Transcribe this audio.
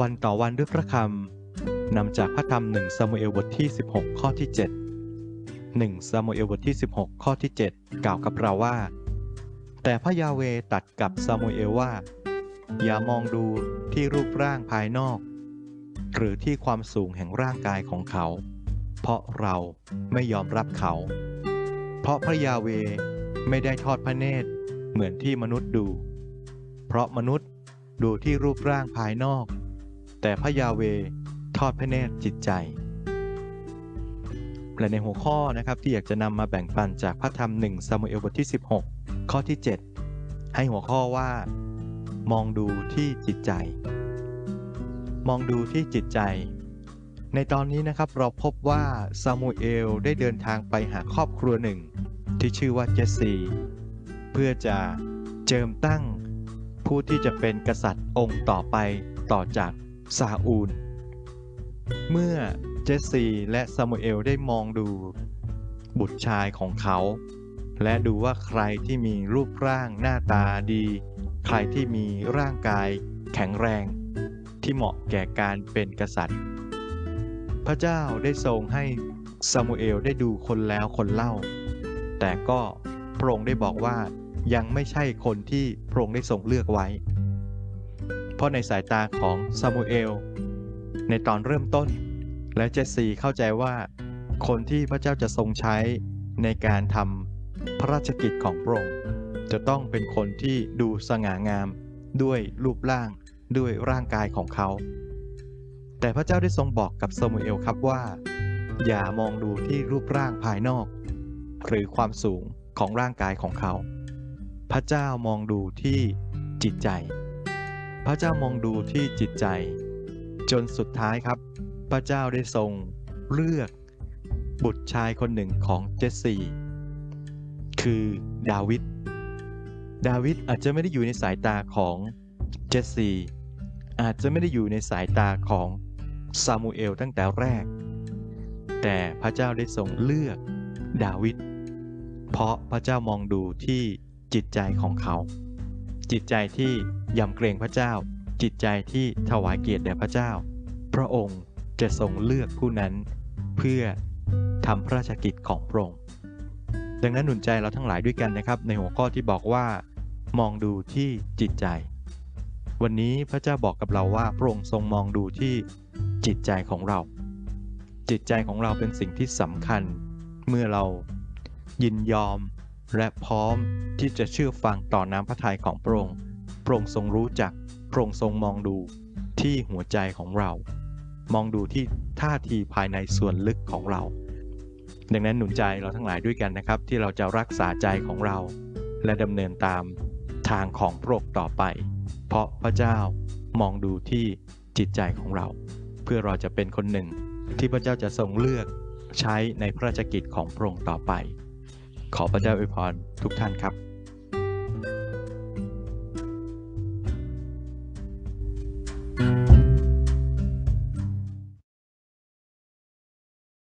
วันต่อวันด้วยพระคำนำจากพระธรรมหนึ่งซามูเอลบทที่ 16 ข้อที่ 7 1ซามูเอลบทที่ 16 ข้อที่ 7 กล่าวกับเราว่า แต่พระยาเวตัดกับซามูเอลว่า อย่ามองดูที่รูปร่างภายนอก หรือที่ความสูงแห่งร่างกายของเขา เพราะเราไม่ยอมรับเขา เพราะพระยาเวไม่ได้ทอดพระเนตรเหมือนที่มนุษย์ดู เพราะมนุษย์ดูที่รูปร่างภายนอก แต่พระยาเวทอดพระเนตรจิตใจ และในหัวข้อนะครับที่อยากจะนำมาแบ่งปันจากพระธรรมหนึ่งซามูเอลบทที่ 16 ข้อที่ 7 ให้หัวข้อว่า มองดูที่จิตใจ มองดูที่จิตใจ ในตอนนี้นะครับเราพบว่าซามูเอลได้เดินทางไปหาครอบครัวหนึ่ง ที่ชื่อว่าเจสซีเพื่อจะเจิมตั้งผู้ที่จะเป็นกษัตริย์องค์ต่อไปต่อจาก ซาอูล เมื่อเจสซีและซามูเอลได้มองดูบุตรชายของเขา และดูว่าใครที่มีรูปร่างหน้าตาดี ใครที่มีร่างกายแข็งแรง ที่เหมาะแก่การเป็นกษัตริย์ พระเจ้าได้ทรงให้ซามูเอลได้ดูคนแล้วคนเล่า แต่ก็พระองค์ได้บอกว่ายังไม่ใช่คนที่พระองค์ได้ทรงเลือกไว้ ราะในสายตาของซามูเอล ในตอนเริ่มต้น และเจสซีเข้าใจว่าคนที่พระเจ้าจะทรงใช้ในการทำพระราชกิจของพระองค์จะต้องเป็นคนที่ดูสง่างาม ด้วยรูปร่างด้วยร่างกายของเขา แต่พระเจ้าได้ทรงบอกกับซามูเอลครับว่า อย่ามองดูที่รูปร่างภายนอก หรือความสูงของร่างกายของเขา พระเจ้ามองดูที่จิตใจ พระเจ้ามองดูที่จิตใจ จนสุดท้ายครับ พระเจ้าได้ทรงเลือกบุตรชายคนหนึ่งของเจสซีคือดาวิดดาวิดอาจจะไม่ได้อยู่ในสายตาของเจสซีอาจจะไม่ได้อยู่ในสายตาของซามูเอลตั้งแต่แรก แต่พระเจ้าได้ทรงเลือกดาวิดเพราะพระเจ้ามองดูที่จิตใจของเขา จิตใจที่ยำเกรงพระเจ้า จิตใจที่ถวายเกียรติแด่พระเจ้า พระองค์จะทรงเลือกผู้นั้นเพื่อทำพระราชกิจของพระองค์ดังนั้นหนุนใจเราทั้งหลายด้วยกันนะครับ ในหัวข้อที่บอกว่า มองดูที่จิตใจ วันนี้พระเจ้าบอกกับเราว่าพระองค์ทรงมองดูที่จิตใจของเรา จิตใจของเราเป็นสิ่งที่สำคัญ เมื่อเรายินยอม และพร้อมที่จะเชื่อฟังต่อน้ำพระทัยของพระองค์ พระองค์ทรงรู้จัก พระองค์ทรงมองดูที่หัวใจของเรา มองดูที่ท่าทีภายในส่วนลึกของเรา ดังนั้นหนุนใจเราทั้งหลายด้วยกันนะครับ ที่เราจะรักษาใจของเรา และดำเนินตามทางของพระองค์ต่อไป เพราะพระเจ้ามองดูที่จิตใจของเรา เพื่อเราจะเป็นคนหนึ่งที่พระเจ้าจะทรงเลือกใช้ในพระราชกิจของพระองค์ต่อไป ขอพระเจ้าอวยพรทุกท่านครับ